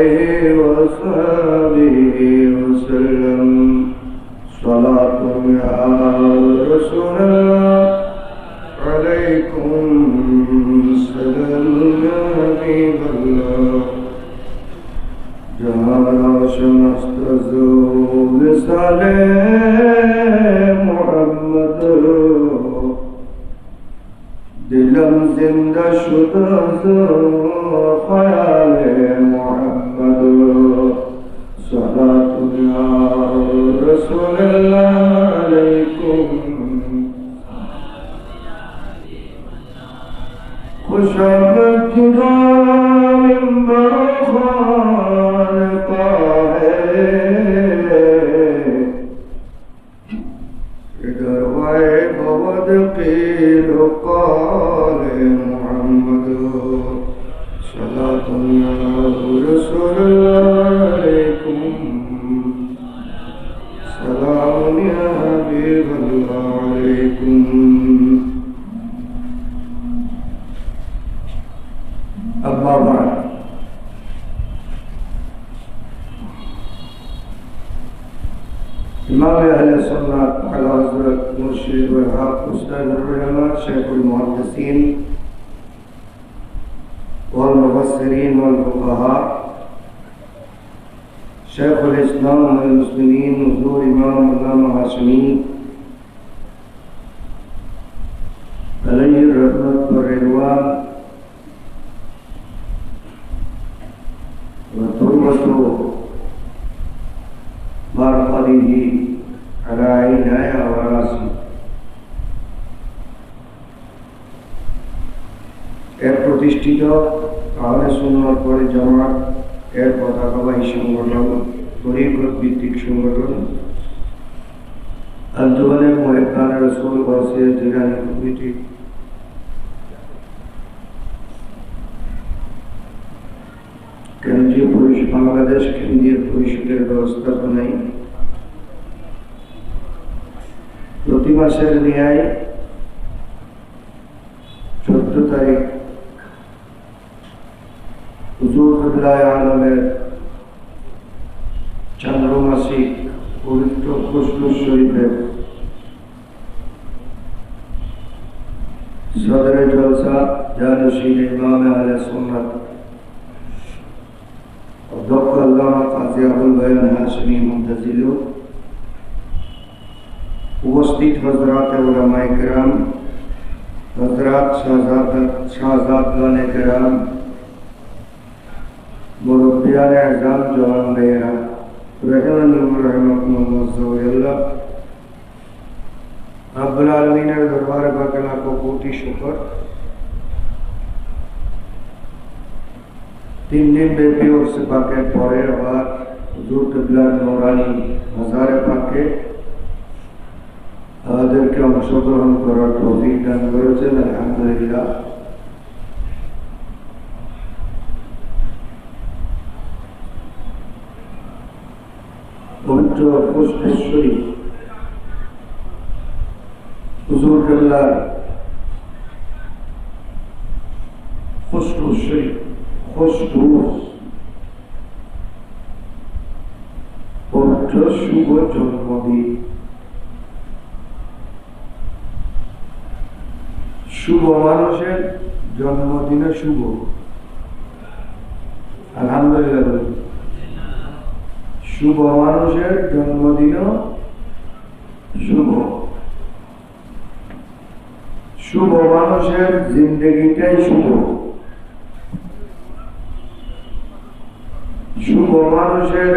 عليه وصحبه وسلم. صلاة يا رسول الله عليكم سلام يا حبيب الله. جهر شمست زول صالح محمد. دم زندہ شدہ خیال محمد صلاة یا رسول اللہ علیکم خوش آمد جنان برخان کا بود قیل قال محمد صلاة الله رسول الله علیکم سلام یا حبیب اللہ علیکم إمام أهل السنة على حضرة مرشد والحق أستاذ العلماء شيخ المحدثين والمفسرين والفقهاء شيخ الإسلام والمسلمين حضور إمام علامة هاشمي عليه الرحمة والرضوان وتربة مرقده على عيني وراسي এর প্রতিষ্ঠিত আহলে সুন্নাত পরে জামাত এর পতাকাবাহী সংগঠন তরিকত ভিত্তিক সংগঠন আন্দোলনে মহেকান রসুল বাসে জিরানি কমিটি কেন্দ্রীয় পরিষদ বাংলাদেশ কেন্দ্রীয় পরিষদের ব্যবস্থাপনায় মাসের ন্যায় চোদ্দ তারিখ হুজুরুল্লাহ আলমের চন্দ্রমাসিক পবিত্র খুশরু শরীফের সদরে জলসা জানসীন ইমাম আলে সুন্নাত অধ্যক্ষ আল্লামা وسطیت حضرات علماء کرام، حضرات شہزاد شہزادان کرام، مربیان اعظام جوان بیرا، رحمن الرحمت محمد صلی اللہ۔ رب العالمین دربار بکلا کو کوٹی شکر۔ تین دن بے پیور سے پاکے پورے آباد حضور قبلہ نورانی، ہزار پاکے۔ আমাদেরকে অংশগ্রহণ করার তৌফিক দান করেছেন, আলহামদুলিল্লাহ। পবিত্র পুষ্পেশ্বরী হুজুর কেবলার খুশরু শরীফ খুশরু পবিত্র শুভ জন্মদিন। শুভ মানুষের জন্মদিনে শুভ। আলহামদুলিল্লাহ শুভ মানুষের জন্মদিনও শুভ। শুভ মানুষের জিন্দগিটাই শুভ। শুভ মানুষের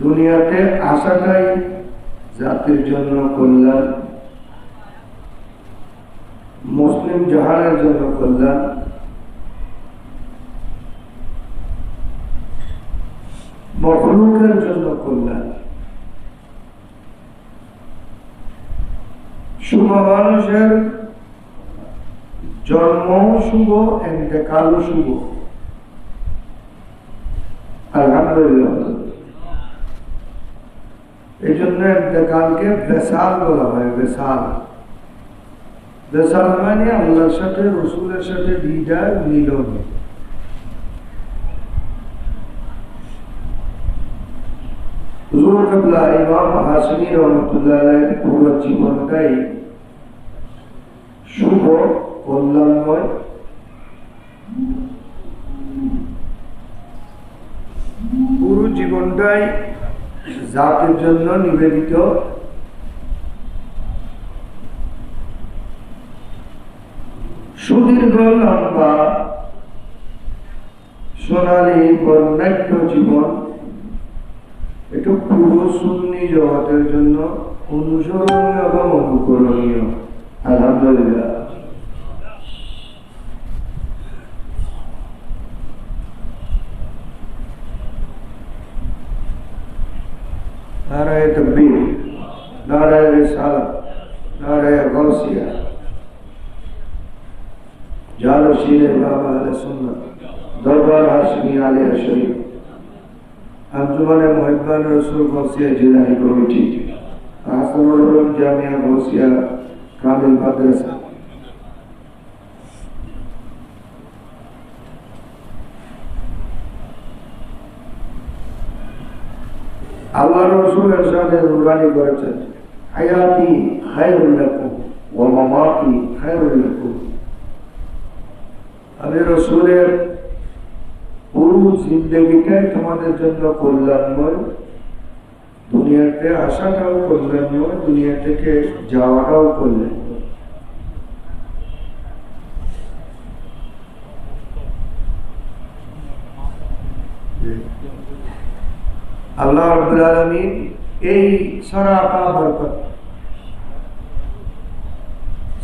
দুনিয়াতে আসাটাই জাতির জন্য কল্যাণ। মুসলিম জাহানের জন্য কল্যাণ জন্য কল্যাণ শুভ মানুষের জন্ম শুভ এতেকালও শুভ। আলহামদুলিল্লাহ। এই জন্য এতেকালকে বেসাল বলা হয় বেসাল দেশাল মানে আল্লাহর সাথে রসুলের সাথে দিদার মিলন পুরো জীবনটাই শুভ, কল্যাণময়। পুরো জীবনটাই জাতির জন্য নিবেদিত। সুদীর্ঘ লম্বা, সোনালী বর্ণাঢ্য জীবন। এটা পুরো সুন্নি জগতের জন্য অনুসরণীয় এবং অনুকরণীয়। আলহামদুলিল্লাহ। নারায় তকবীর, নারায় রিসালাত, নারায় গৌসিয়া জালো শিরে বাবা আলে সুন্নাত দরবার হাশমি আলে শরীফ আঞ্জুমানে মহিবান রসুল গৌসিয়া জিলানি কমিটি উলুম জামিয়া গৌসিয়া কামিল মাদ্রাসা আল্লাহ রসুল এরশাদে নুরানি করেছেন হায়াতি খায়রুল লাকুম ওয়া মামাতি খায়রুল লাকুম আমি রসুলের পুরো জিন্দগিটাই তোমাদের জন্য কল্যাণময়। দুনিয়াতে আসাটাও কল্যাণময়, দুনিয়া থেকে যাওয়াটাও কল্যাণময়। আল্লাহ রব্বুল আলামিন এই সরাপা বরকত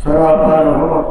সরাপা রহমত।